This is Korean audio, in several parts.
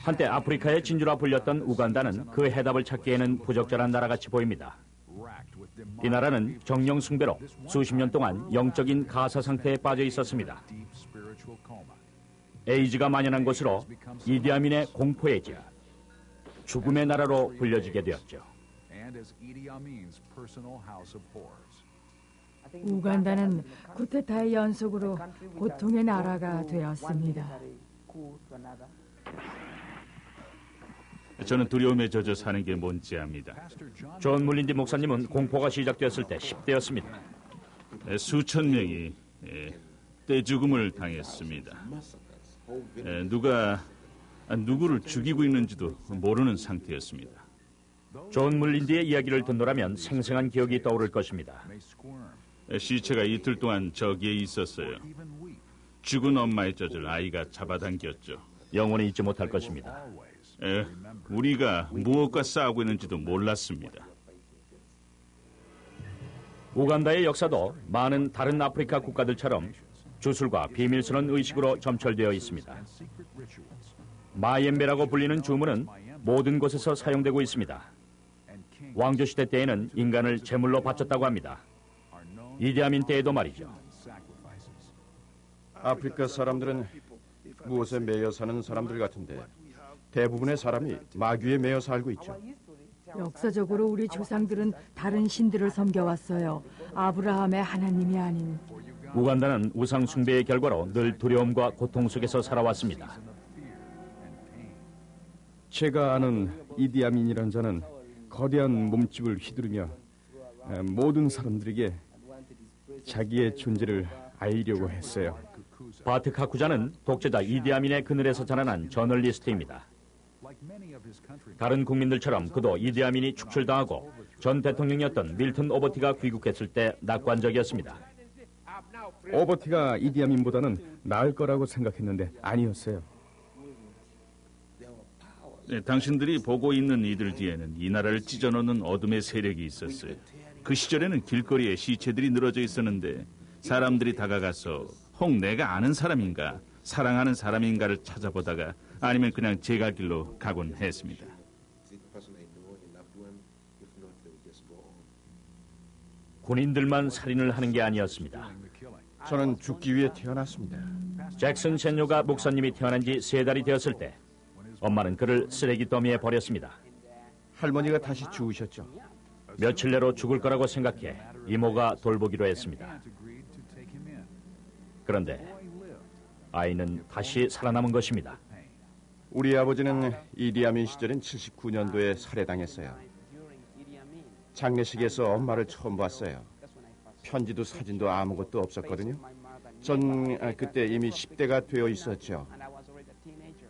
한때 아프리카의 진주라 불렸던 우간다는 그 해답을 찾기에는 부적절한 나라같이 보입니다. 이 나라는 정령 숭배로 수십 년 동안 영적인 가사 상태에 빠져 있었습니다. 에이즈가 만연한 곳으로 이디아민의 공포의 지하, 죽음의 나라로 불려지게 되었죠. 우간다는 쿠데타의 연속으로 고통의 나라가 되었습니다. 저는 두려움에 젖어 사는 게 뭔지 압니다. 존 물린디 목사님은 공포가 시작되었을 때 10대였습니다. 수천 명이 예, 떼죽음을 당했습니다. 예, 누가 누구를 죽이고 있는지도 모르는 상태였습니다. 존 물린디의 이야기를 듣노라면 생생한 기억이 떠오를 것입니다. 예, 시체가 이틀 동안 저기에 있었어요. 죽은 엄마의 젖을 아이가 잡아당겼죠. 영원히 잊지 못할 것입니다. 에, 우리가 무엇과 싸우고 있는지도 몰랐습니다. 우간다의 역사도 많은 다른 아프리카 국가들처럼 주술과 비밀스러운 의식으로 점철되어 있습니다. 마옌베라고 불리는 주문은 모든 곳에서 사용되고 있습니다. 왕조시대 때에는 인간을 제물로 바쳤다고 합니다. 이디아민 때에도 말이죠. 아프리카 사람들은 무엇에 매여 사는 사람들 같은데 대부분의 사람이 마귀에 매여 살고 있죠. 역사적으로 우리 조상들은 다른 신들을 섬겨왔어요. 아브라함의 하나님이 아닌. 우간다는 우상 숭배의 결과로 늘 두려움과 고통 속에서 살아왔습니다. 제가 아는 이디아민이란 자는 거대한 몸집을 휘두르며 모든 사람들에게 자기의 존재를 알리려고 했어요. 바트 카쿠자는 독재자 이디아민의 그늘에서 자라난 저널리스트입니다. 다른 국민들처럼 그도 이디아민이 축출당하고 전 대통령이었던 밀튼 오버티가 귀국했을 때 낙관적이었습니다. 오버티가 이디아민보다는 나을 거라고 생각했는데 아니었어요. 네, 당신들이 보고 있는 이들 뒤에는 이 나라를 찢어놓는 어둠의 세력이 있었어요. 그 시절에는 길거리에 시체들이 늘어져 있었는데 사람들이 다가가서 혹 내가 아는 사람인가, 사랑하는 사람인가를 찾아보다가 아니면 그냥 제갈 길로 가곤 했습니다. 군인들만 살인을 하는 게 아니었습니다. 저는 죽기 위해 태어났습니다. 잭슨 젠요가 목사님이 태어난 지 세 달이 되었을 때 엄마는 그를 쓰레기 더미에 버렸습니다. 할머니가 다시 죽으셨죠. 며칠 내로 죽을 거라고 생각해 이모가 돌보기로 했습니다. 그런데 아이는 다시 살아남은 것입니다. 우리 아버지는 이디아민 시절인 79년도에 살해당했어요. 장례식에서 엄마를 처음 봤어요. 편지도 사진도 아무것도 없었거든요. 전 그때 이미 10대가 되어 있었죠.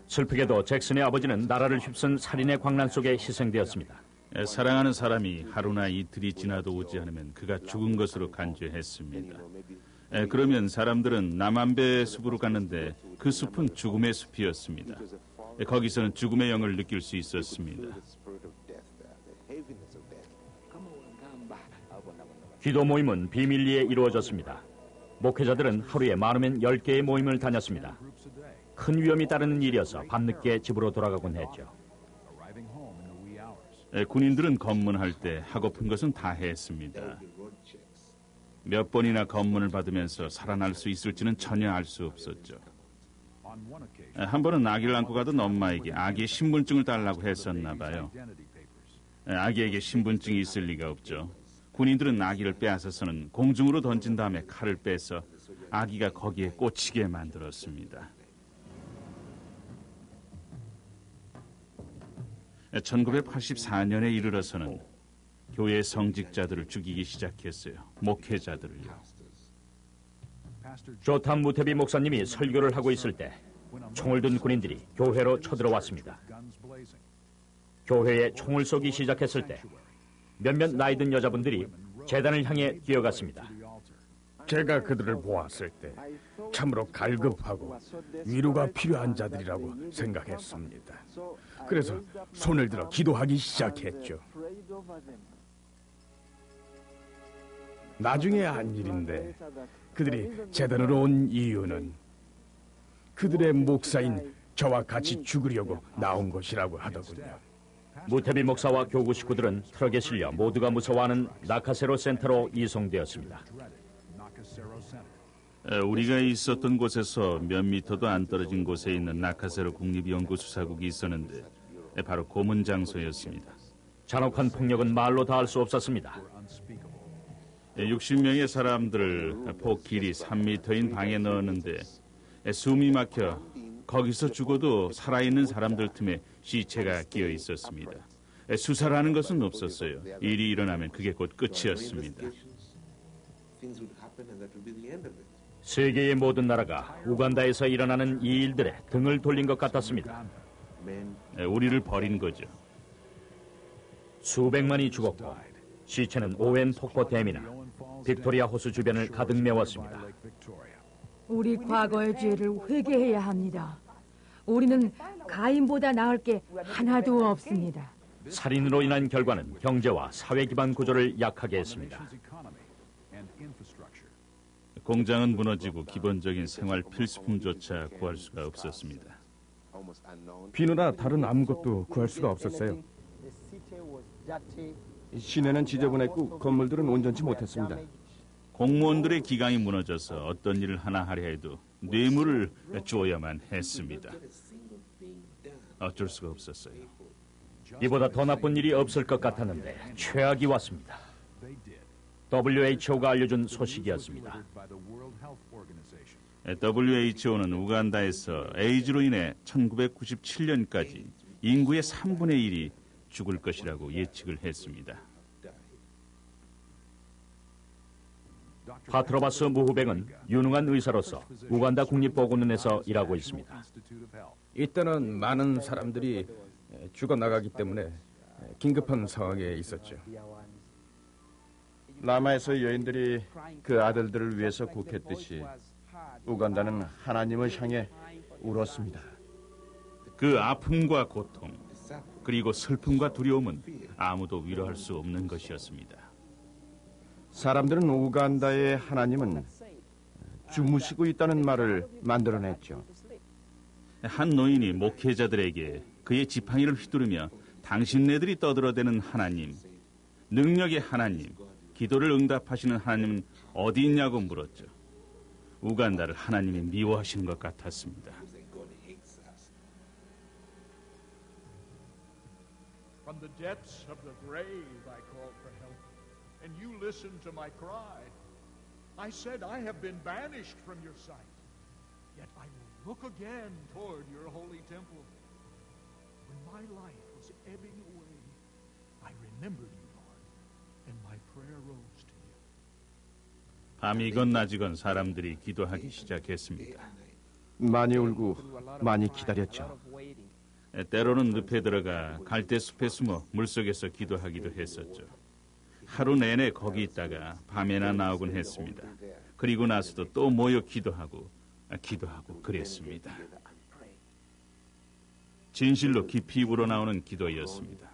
슬프게도 잭슨의 아버지는 나라를 휩쓴 살인의 광란 속에 희생되었습니다. 사랑하는 사람이 하루나 이틀이 지나도 오지 않으면 그가 죽은 것으로 간주했습니다. 그러면 사람들은 남한배 숲으로 갔는데 그 숲은 죽음의 숲이었습니다. 거기서는 죽음의 영을 느낄 수 있었습니다. 기도 모임은 비밀리에 이루어졌습니다. 목회자들은 하루에 많으면 10개의 모임을 다녔습니다. 큰 위험이 따르는 일이어서 밤늦게 집으로 돌아가곤 했죠. 군인들은 검문할 때 하고픈 것은 다 했습니다. 몇 번이나 검문을 받으면서 살아날 수 있을지는 전혀 알 수 없었죠. 한 번은 아기를 안고 가던 엄마에게 아기의 신분증을 달라고 했었나 봐요. 아기에게 신분증이 있을 리가 없죠. 군인들은 아기를 빼앗아서는 공중으로 던진 다음에 칼을 빼서 아기가 거기에 꽂히게 만들었습니다. 1984년에 이르러서는 교회 성직자들을 죽이기 시작했어요. 목회자들을요. 조탐 무태비 목사님이 설교를 하고 있을 때 총을 든 군인들이 교회로 쳐들어왔습니다. 교회에 총을 쏘기 시작했을 때 몇몇 나이 든 여자분들이 재단을 향해 뛰어갔습니다. 제가 그들을 보았을 때 참으로 갈급하고 위로가 필요한 자들이라고 생각했습니다. 그래서 손을 들어 기도하기 시작했죠. 나중에 한 일인데 그들이 재단으로 온 이유는 그들의 목사인 저와 같이 죽으려고 나온 것이라고 하더군요. 무태비 목사와 교구 식구들은 트럭에 실려 모두가 무서워하는 나카세로 센터로 이송되었습니다. 에, 우리가 있었던 곳에서 몇 미터도 안 떨어진 곳에 있는 나카세로 국립연구수사국이 있었는데 에, 바로 고문 장소였습니다. 잔혹한 폭력은 말로 다할 수 없었습니다. 60명의 사람들을 폭 길이 3미터인 방에 넣었는데 에, 숨이 막혀 거기서 죽어도 살아있는 사람들 틈에 시체가 끼어 있었습니다. 에, 수사를 하는 것은 없었어요. 일이 일어나면 그게 곧 끝이었습니다. 세계의 모든 나라가 우간다에서 일어나는 이 일들에 등을 돌린 것 같았습니다. 에, 우리를 버린 거죠. 수백만이 죽었고 시체는 오웬 폭포 댐이나 빅토리아 호수 주변을 가득 메웠습니다. 우리 과거의 죄를 회개해야 합니다. 우리는 가인보다 나을 게 하나도 없습니다. 살인으로 인한 결과는 경제와 사회 기반 구조를 약하게 했습니다. 공장은 무너지고 기본적인 생활 필수품조차 구할 수가 없었습니다. 비누나 다른 아무것도 구할 수가 없었어요. 시내는 지저분했고 건물들은 온전치 못했습니다. 공무원들의 기강이 무너져서 어떤 일을 하나 하려 해도 뇌물을 주어야만 했습니다. 어쩔 수가 없었어요. 이보다 더 나쁜 일이 없을 것 같았는데 최악이 왔습니다. WHO가 알려준 소식이었습니다. WHO는 우간다에서 에이즈로 인해 1997년까지 인구의 3분의 1이 죽을 것이라고 예측을 했습니다. 파트로바스 무후백은 유능한 의사로서 우간다 국립보건원에서 일하고 있습니다. 이때는 많은 사람들이 죽어 나가기 때문에 긴급한 상황에 있었죠. 라마에서 여인들이 그 아들들을 위해서 곡했듯이 우간다는 하나님을 향해 울었습니다. 그 아픔과 고통, 그리고 슬픔과 두려움은 아무도 위로할 수 없는 것이었습니다. 사람들은 우간다의 하나님은 주무시고 있다는 말을 만들어냈죠. 한 노인이 목회자들에게 그의 지팡이를 휘두르며 당신네들이 떠들어대는 하나님, 능력의 하나님, 기도를 응답하시는 하나님은 어디 있냐고 물었죠. 우간다를 하나님이 미워하시는 것 같았습니다. From the depths of the grave I called for help, and you listened to my cry. I said, I have been banished from your sight, yet I will look again toward your holy temple. When my life was ebbing away, I remembered you, Lord, and my prayer rose to you. 밤이건 낮이건 사람들이 기도하기 시작했습니다. 많이 울고 많이 기다렸죠. 때로는 늪에 들어가 갈대 숲에 숨어 물속에서 기도하기도 했었죠. 하루 내내 거기 있다가 밤에나 나오곤 했습니다. 그리고 나서도 또 모여 기도하고 아, 기도하고 그랬습니다. 진실로 깊이 우러나오는 기도였습니다.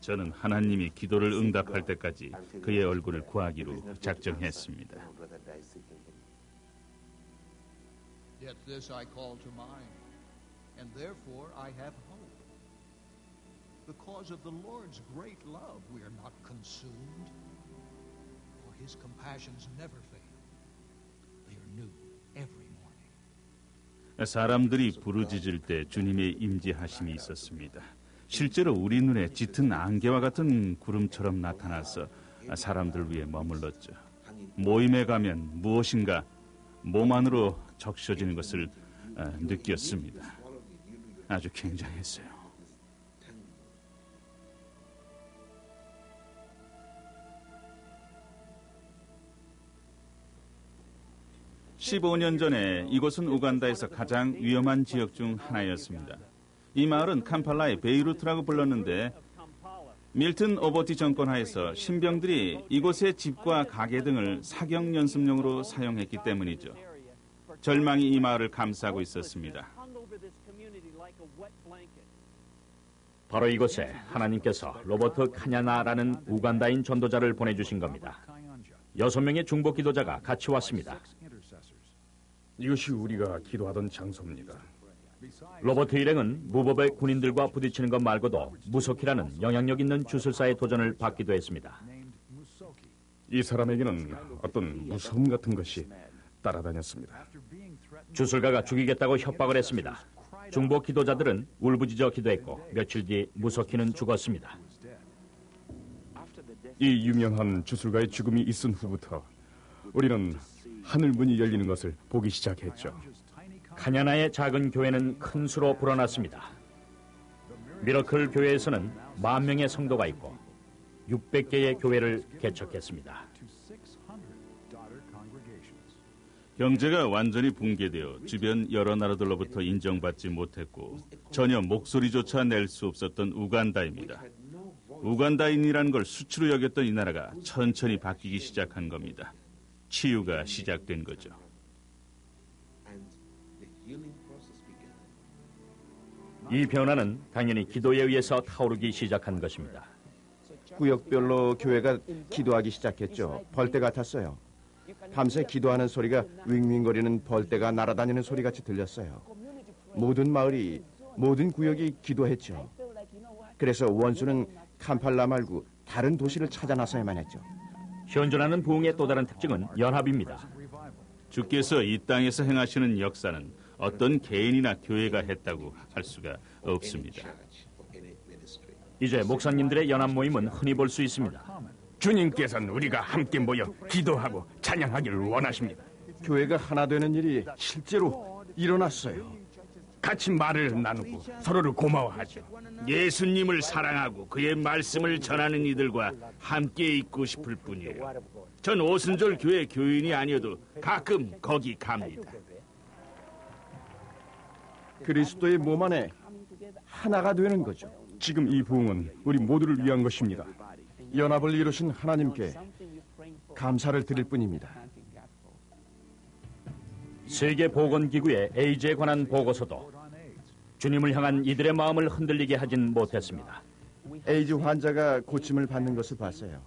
저는 하나님이 기도를 응답할 때까지 그의 얼굴을 구하기로 작정했습니다. I would rather die seeking him. Yet this I call to mind, and therefore I have hope. Because of the Lord's great love, we are not consumed, for his compassions never fail. They are new every morning. 사람들이 부르짖을 때 주님의 임재하심이 있었습니다. 실제로 우리 눈에 짙은 안개와 같은 구름처럼 나타나서 사람들 위해 머물렀죠. 모임에 가면 무엇인가 몸 안으로 적셔지는 것을 어, 느꼈습니다. 아주 굉장했어요. (15년) 전에 이곳은 우간다에서 가장 위험한 지역 중 하나였습니다. 이 마을은 캄팔라의 베이루트라고 불렀는데 밀튼 오버티 정권 하에서 신병들이 이곳의 집과 가게 등을 사격 연습용으로 사용했기 때문이죠. 절망이 이 마을을 감싸고 있었습니다. 바로 이곳에 하나님께서 로버트 카냐나라는 우간다인 전도자를 보내주신 겁니다. 여섯 명의 중복 기도자가 같이 왔습니다. 이것이 우리가 기도하던 장소입니다. 로버트 일행은 무법의 군인들과 부딪히는 것 말고도 무속이라는 영향력 있는 주술사의 도전을 받기도 했습니다. 이 사람에게는 어떤 무서움 같은 것이 따라다녔습니다. 주술가가 죽이겠다고 협박을 했습니다. 중복 기도자들은 울부짖어 기도했고 며칠 뒤 무속희는 죽었습니다. 이 유명한 주술가의 죽음이 있은 후부터 우리는 하늘 문이 열리는 것을 보기 시작했죠. 카냐나의 작은 교회는 큰 수로 불어났습니다. 미러클 교회에서는 만 명의 성도가 있고 600개의 교회를 개척했습니다. 경제가 완전히 붕괴되어 주변 여러 나라들로부터 인정받지 못했고 전혀 목소리조차 낼 수 없었던 우간다입니다. 우간다인이라는 걸 수치로 여겼던 이 나라가 천천히 바뀌기 시작한 겁니다. 치유가 시작된 거죠. 이 변화는 당연히 기도에 의해서 타오르기 시작한 것입니다. 구역별로 교회가 기도하기 시작했죠. 벌떼 같았어요. 밤새 기도하는 소리가 윙윙거리는 벌떼가 날아다니는 소리 같이 들렸어요. 모든 마을이 모든 구역이 기도했죠. 그래서 원수는 캄팔라 말고 다른 도시를 찾아 나서야만 했죠. 현존하는 부흥의 또 다른 특징은 연합입니다. 주께서 이 땅에서 행하시는 역사는 어떤 개인이나 교회가 했다고 할 수가 없습니다. 이제 목사님들의 연합 모임은 흔히 볼 수 있습니다. 주님께서는 우리가 함께 모여 기도하고 찬양하기를 원하십니다. 교회가 하나 되는 일이 실제로 일어났어요. 같이 말을 나누고 서로를 고마워하죠. 예수님을 사랑하고 그의 말씀을 전하는 이들과 함께 있고 싶을 뿐이에요. 전 오순절 교회 교인이 아니어도 가끔 거기 갑니다. 그리스도의 몸 안에 하나가 되는 거죠. 지금 이 부흥은 우리 모두를 위한 것입니다. 연합을 이루신 하나님께 감사를 드릴 뿐입니다. 세계 보건기구의 에이즈에 관한 보고서도 주님을 향한 이들의 마음을 흔들리게 하진 못했습니다. 에이즈 환자가 고침을 받는 것을 봤어요.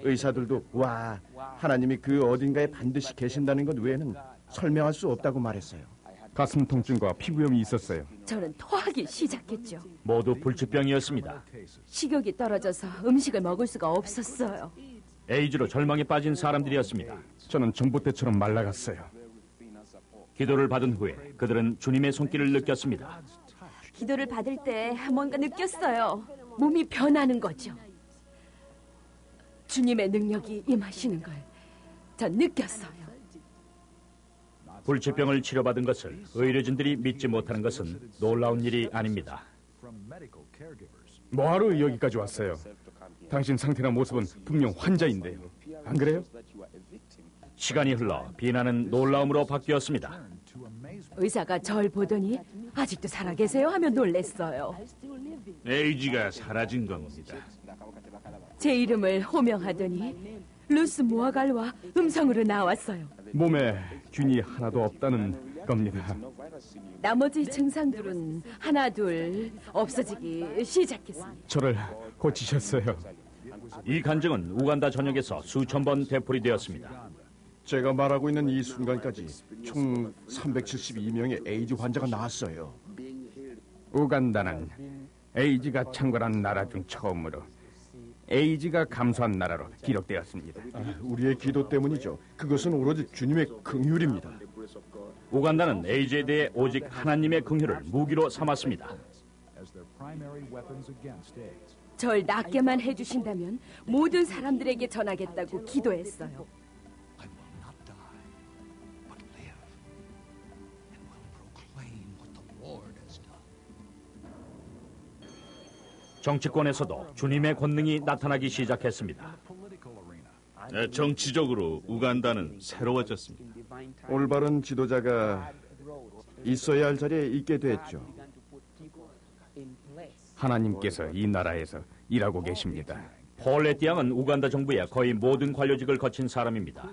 의사들도 와 하나님이 그 어딘가에 반드시 계신다는 것 외에는 설명할 수 없다고 말했어요. 가슴 통증과 피부염이 있었어요. 저는 토하기 시작했죠. 모두 불치병이었습니다. 식욕이 떨어져서 음식을 먹을 수가 없었어요. 에이즈로 절망에 빠진 사람들이었습니다. 저는 전봇대처럼 말라갔어요. 기도를 받은 후에 그들은 주님의 손길을 느꼈습니다. 기도를 받을 때 뭔가 느꼈어요. 몸이 변하는 거죠. 주님의 능력이 임하시는 걸 전 느꼈어요. 불치병을 치료받은 것을 의료진들이 믿지 못하는 것은 놀라운 일이 아닙니다. 뭐하러 여기까지 왔어요? 당신 상태나 모습은 분명 환자인데요. 안 그래요? 시간이 흘러 비난은 놀라움으로 바뀌었습니다. 의사가 절 보더니 아직도 살아계세요 하며 놀랬어요. 에이지가 사라진 겁니다. 제 이름을 호명하더니 루스 모아갈과 음성으로 나왔어요. 몸에 균이 하나도 없다는 겁니다. 나머지 증상들은 하나 둘 없어지기 시작했습니다. 저를 고치셨어요. 이 간증은 우간다 전역에서 수천 번 되풀이되었습니다. 제가 말하고 있는 이 순간까지 총 372명의 에이즈 환자가 나왔어요. 우간다는 에이즈가 창궐한 나라 중 처음으로 에이즈가 감소한 나라로 기록되었습니다. 아, 우리의 기도 때문이죠. 그것은 오로지 주님의 긍휼입니다. 우간다는 에이즈에 대해 오직 하나님의 긍휼을 무기로 삼았습니다. 절 낫게만 해주신다면 모든 사람들에게 전하겠다고 기도했어요. 정치권에서도 주님의 권능이 나타나기 시작했습니다. 에, 정치적으로 우간다는 새로워졌습니다. 올바른 지도자가 있어야 할 자리에 있게 됐죠. 하나님께서 이 나라에서 일하고 계십니다. 폴 레티앙은 우간다 정부의 거의 모든 관료직을 거친 사람입니다.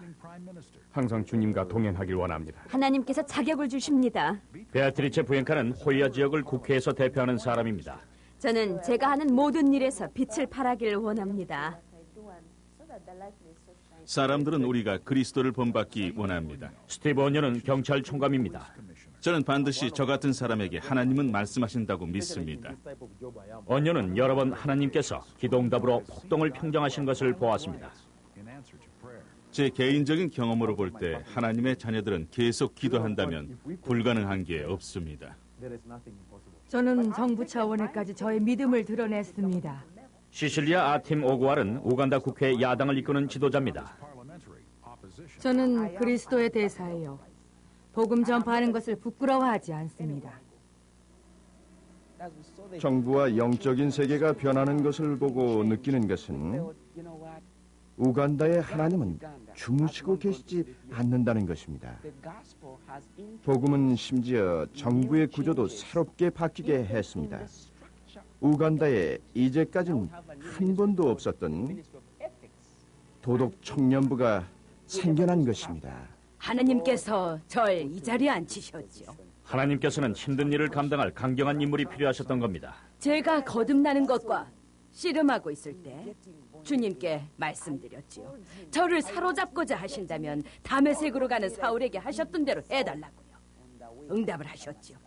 항상 주님과 동행하길 원합니다. 하나님께서 자격을 주십니다. 베아트리체 부엔카는 호이아 지역을 국회에서 대표하는 사람입니다. 저는 제가 하는 모든 일에서 빛을 발하길 원합니다. 사람들은 우리가 그리스도를 본받기 원합니다. 스티브 언녀는 경찰 총감입니다. 저는 반드시 저 같은 사람에게 하나님은 말씀하신다고 믿습니다. 언녀는 여러 번 하나님께서 기도응답으로 폭동을 평정하신 것을 보았습니다. 제 개인적인 경험으로 볼 때 하나님의 자녀들은 계속 기도한다면 불가능한 게 없습니다. 저는 정부 차원에까지 저의 믿음을 드러냈습니다. 시실리아 아팀 오구알은 우간다 국회 야당을 이끄는 지도자입니다. 저는 그리스도의 대사예요. 복음 전파하는 것을 부끄러워하지 않습니다. 정부와 영적인 세계가 변하는 것을 보고 느끼는 것은 우간다의 하나님은 주무시고 계시지 않는다는 것입니다. 복음은 심지어 정부의 구조도 새롭게 바뀌게 했습니다. 우간다에 이제까지는 한 번도 없었던 도덕 청년부가 생겨난 것입니다. 하나님께서 절 이 자리에 앉히셨죠. 하나님께서는 힘든 일을 감당할 강경한 인물이 필요하셨던 겁니다. 제가 거듭나는 것과 씨름하고 있을 때 주님께 말씀드렸지요. 저를 사로잡고자 하신다면 담에색으로 가는 사울에게 하셨던 대로 해달라고요. 응답을 하셨지요.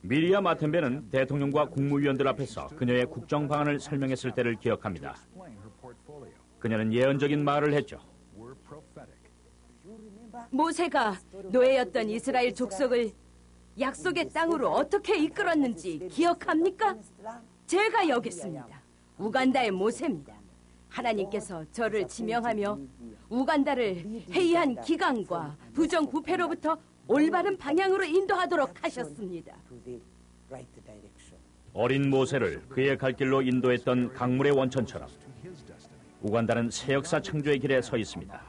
미리아 마텐베는 대통령과 국무위원들 앞에서 그녀의 국정 방안을 설명했을 때를 기억합니다. 그녀는 예언적인 말을 했죠. 모세가 노예였던 이스라엘 족속을 약속의 땅으로 어떻게 이끌었는지 기억합니까? 제가 여기 있습니다. 우간다의 모세입니다. 하나님께서 저를 지명하며 우간다를 해이한 기강과 부정부패로부터 올바른 방향으로 인도하도록 하셨습니다. 어린 모세를 그의 갈 길로 인도했던 강물의 원천처럼 우간다는 새 역사 창조의 길에 서 있습니다.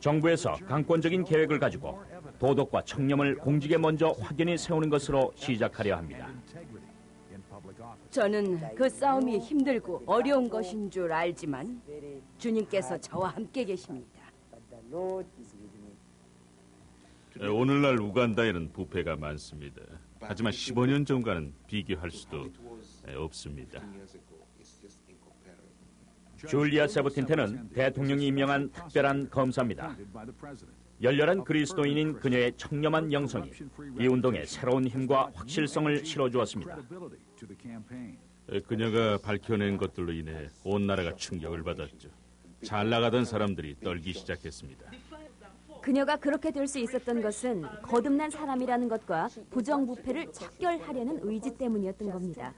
정부에서 강권적인 계획을 가지고 도덕과 청렴을 공직에 먼저 확연히 세우는 것으로 시작하려 합니다. 저는 그 싸움이 힘들고 어려운 것인 줄 알지만 주님께서 저와 함께 계십니다. 오늘날 우간다에는 부패가 많습니다. 하지만 15년 전과는 비교할 수도 없습니다. 줄리아 세부틴테는 대통령이 임명한 특별한 검사입니다. 열렬한 그리스도인인 그녀의 청렴한 영성이 이 운동에 새로운 힘과 확실성을 실어주었습니다. 그녀가 밝혀낸 것들로 인해 온 나라가 충격을 받았죠. 잘 나가던 사람들이 떨기 시작했습니다. 그녀가 그렇게 될 수 있었던 것은 거듭난 사람이라는 것과 부정부패를 척결하려는 의지 때문이었던 겁니다.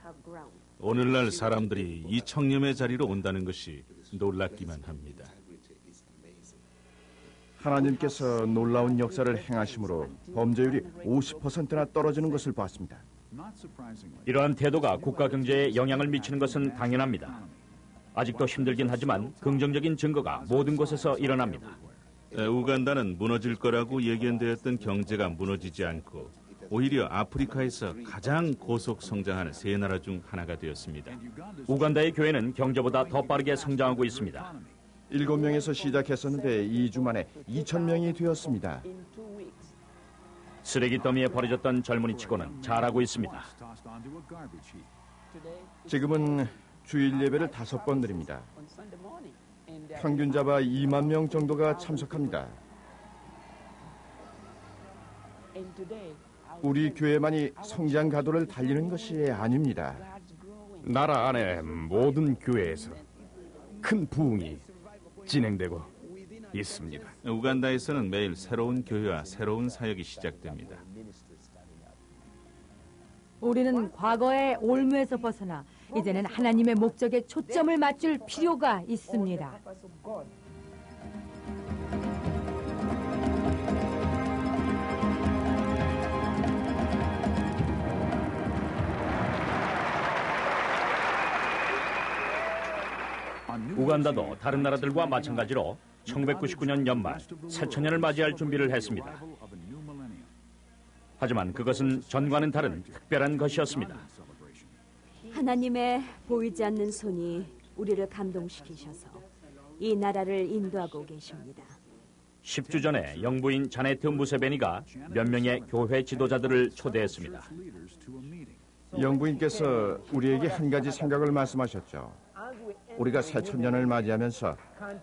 오늘날 사람들이 이 청렴의 자리로 온다는 것이 놀랍기만 합니다. 하나님께서 놀라운 역사를 행하심으로 범죄율이 50%나 떨어지는 것을 봤습니다. 이러한 태도가 국가 경제에 영향을 미치는 것은 당연합니다. 아직도 힘들긴 하지만 긍정적인 증거가 모든 곳에서 일어납니다. 우간다는 무너질 거라고 예견되었던 경제가 무너지지 않고 오히려 아프리카에서 가장 고속 성장하는 세 나라 중 하나가 되었습니다. 우간다의 교회는 경제보다 더 빠르게 성장하고 있습니다. 7명에서 시작했었는데 2주 만에 2천 명이 되었습니다. 쓰레기 더미에 버려졌던 젊은이 치고는 잘하고 있습니다. 지금은 주일 예배를 다섯 번 드립니다. 평균 잡아 2만 명 정도가 참석합니다. 우리 교회만이 성장 가도를 달리는 것이 아닙니다. 나라 안에 모든 교회에서 큰 부흥이 진행되고 있습니다. 우간다에서는 매일 새로운 교회와 새로운 사역이 시작됩니다. 우리는 과거의 올무에서 벗어나 이제는 하나님의 목적에 초점을 맞출 필요가 있습니다. 우간다도 다른 나라들과 마찬가지로 1999년 연말 새천년을 맞이할 준비를 했습니다. 하지만 그것은 전과는 다른 특별한 것이었습니다. 하나님의 보이지 않는 손이 우리를 감동시키셔서 이 나라를 인도하고 계십니다. 10주 전에 영부인 자네트 무세베니가 몇 명의 교회 지도자들을 초대했습니다. 영부인께서 우리에게 한 가지 생각을 말씀하셨죠. 우리가 새천년을 맞이하면서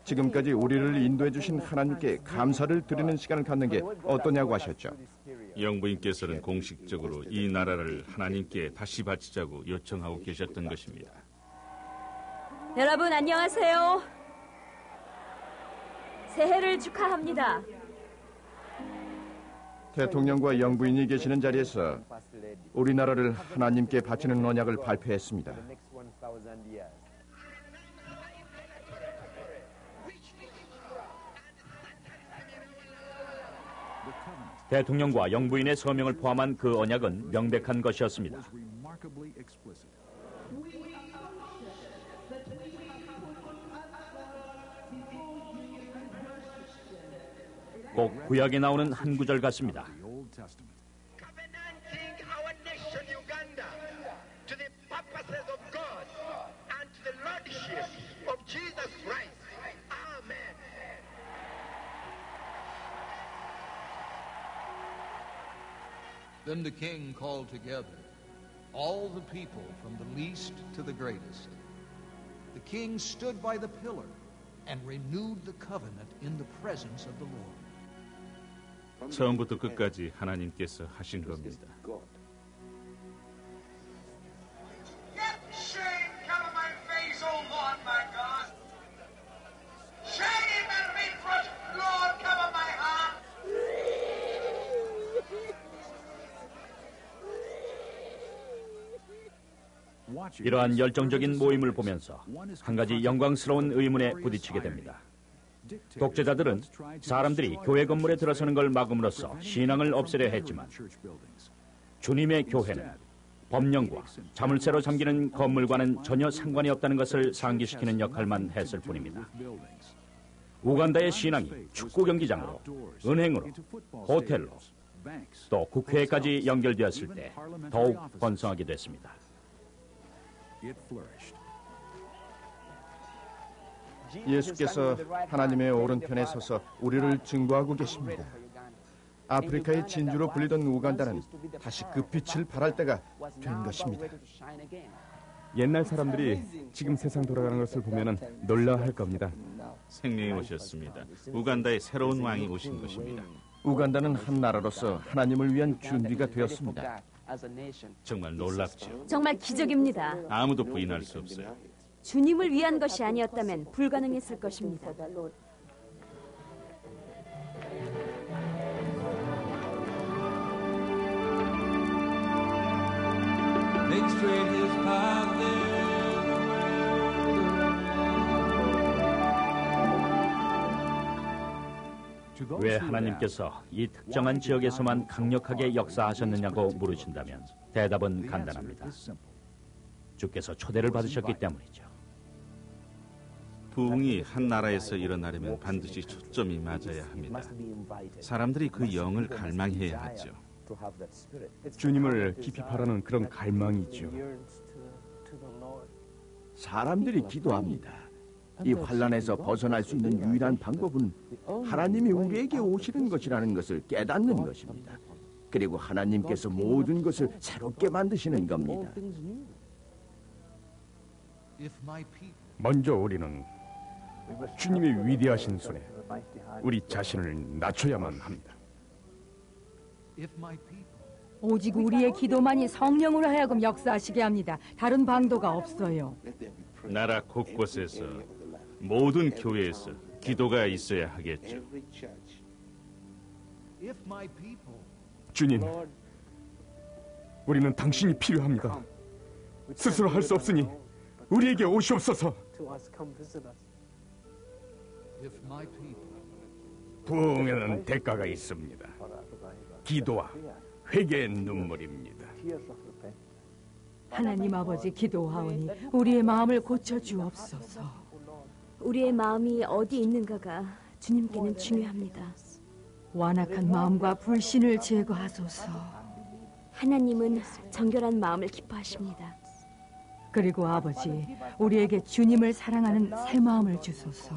지금까지 우리를 인도해 주신 하나님께 감사를 드리는 시간을 갖는 게 어떠냐고 하셨죠. 영부인께서는 공식적으로 이 나라를 하나님께 다시 바치자고 요청하고 계셨던 것입니다. 여러분 안녕하세요. 새해를 축하합니다. 대통령과 영부인이 계시는 자리에서 우리나라를 하나님께 바치는 언약을 발표했습니다. 대통령과 영부인의 서명을 포함한 그 언약은 명백한 것이었습니다. 꼭 구약에 나오는 한 구절 같습니다. the king called together all the people from the least to the greatest. The king stood by the pillar and renewed the covenant in the presence of the Lord. 처음부터 끝까지 하나님께서 하신 겁니다. 이러한 열정적인 모임을 보면서 한 가지 영광스러운 의문에 부딪히게 됩니다. 독재자들은 사람들이 교회 건물에 들어서는 걸 막음으로써 신앙을 없애려 했지만 주님의 교회는 법령과 자물쇠로 잠기는 건물과는 전혀 상관이 없다는 것을 상기시키는 역할만 했을 뿐입니다. 우간다의 신앙이 축구 경기장으로, 은행으로, 호텔로, 또 국회까지 연결되었을 때 더욱 번성하게 됐습니다. 예수께서 하나님의 오른편에 서서 우리를 증거하고 계십니다. 아프리카의 진주로 불리던 우간다는 다시 그 빛을 발할 때가 된 것입니다. 옛날 사람들이 지금 세상 돌아가는 것을 보면 놀라할 겁니다. 생명이 오셨습니다. 우간다의 새로운 왕이 오신 것입니다. 우간다는 한 나라로서 하나님을 위한 준비가 되었습니다. 정말 놀랍죠. 정말 기적입니다. 아무도 부인할 수 없어요. 주님을 위한 것이 아니었다면 불가능했을 것입니다. 왜 하나님께서 이 특정한 지역에서만 강력하게 역사하셨느냐고 물으신다면 대답은 간단합니다. 주께서 초대를 받으셨기 때문이죠. 부흥이 한 나라에서 일어나려면 반드시 초점이 맞아야 합니다. 사람들이 그 영을 갈망해야 하죠. 주님을 깊이 바라는 그런 갈망이죠. 사람들이 기도합니다. 이 환란에서 벗어날 수 있는 유일한 방법은 하나님이 우리에게 오시는 것이라는 것을 깨닫는 것입니다. 그리고 하나님께서 모든 것을 새롭게 만드시는 겁니다. If my people 먼저 우리는 주님의 위대하신 손에 우리 자신을 낮춰야만 합니다. if my people 오직 우리의 기도만이 성령으로 하여금 역사하시게 합니다. 다른 방도가 없어요. 나라 곳곳에서 모든 교회에서 기도가 있어야 하겠죠. Every church. if my people 주님, 우리는 당신이 필요합니다. 스스로 할 수 없으니 우리에게 오시옵소서. to us, come visit us. if my people 부흥에는 대가가 있습니다. 기도와 회개의 눈물입니다. 하나님 아버지 기도하오니 우리의 마음을 고쳐 주옵소서. 우리의 마음이 어디 있는가가 주님께는 중요합니다. 완악한 마음과 불신을 제거하소서. 하나님은 정결한 마음을 기뻐하십니다. 그리고 아버지, 우리에게 주님을 사랑하는 새 마음을 주소서.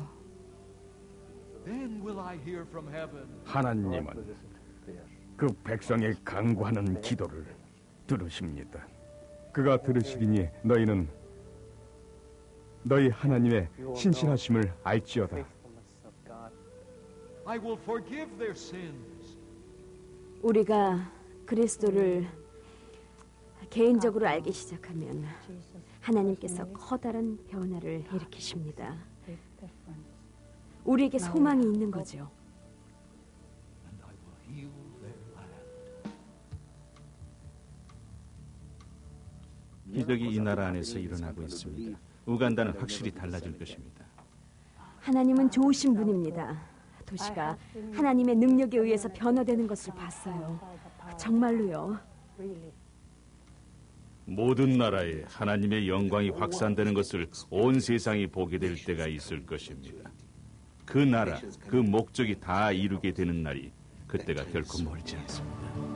Then will I hear from heaven. 하나님은 그 백성의 강구하는 기도를 들으십니다. 그가 들으시리니 너희는 너희 하나님의 신실하심을 알지어다. I will forgive their sins. 우리가 그리스도를 개인적으로 알기 시작하면 하나님께서 커다란 변화를 일으키십니다. 우리에게 소망이 있는 거죠. 기적이 이 나라 안에서 일어나고 있습니다. 우간다는 확실히 달라질 것입니다. 하나님은 좋으신 분입니다. 도시가 하나님의 능력에 의해서 변화되는 것을 봤어요. 정말로요. 모든 나라에 하나님의 영광이 확산되는 것을 온 세상이 보게 될 때가 있을 것입니다. 그 나라, 그 목적이 다 이루게 되는 날이 그때가 결코 멀지 않습니다.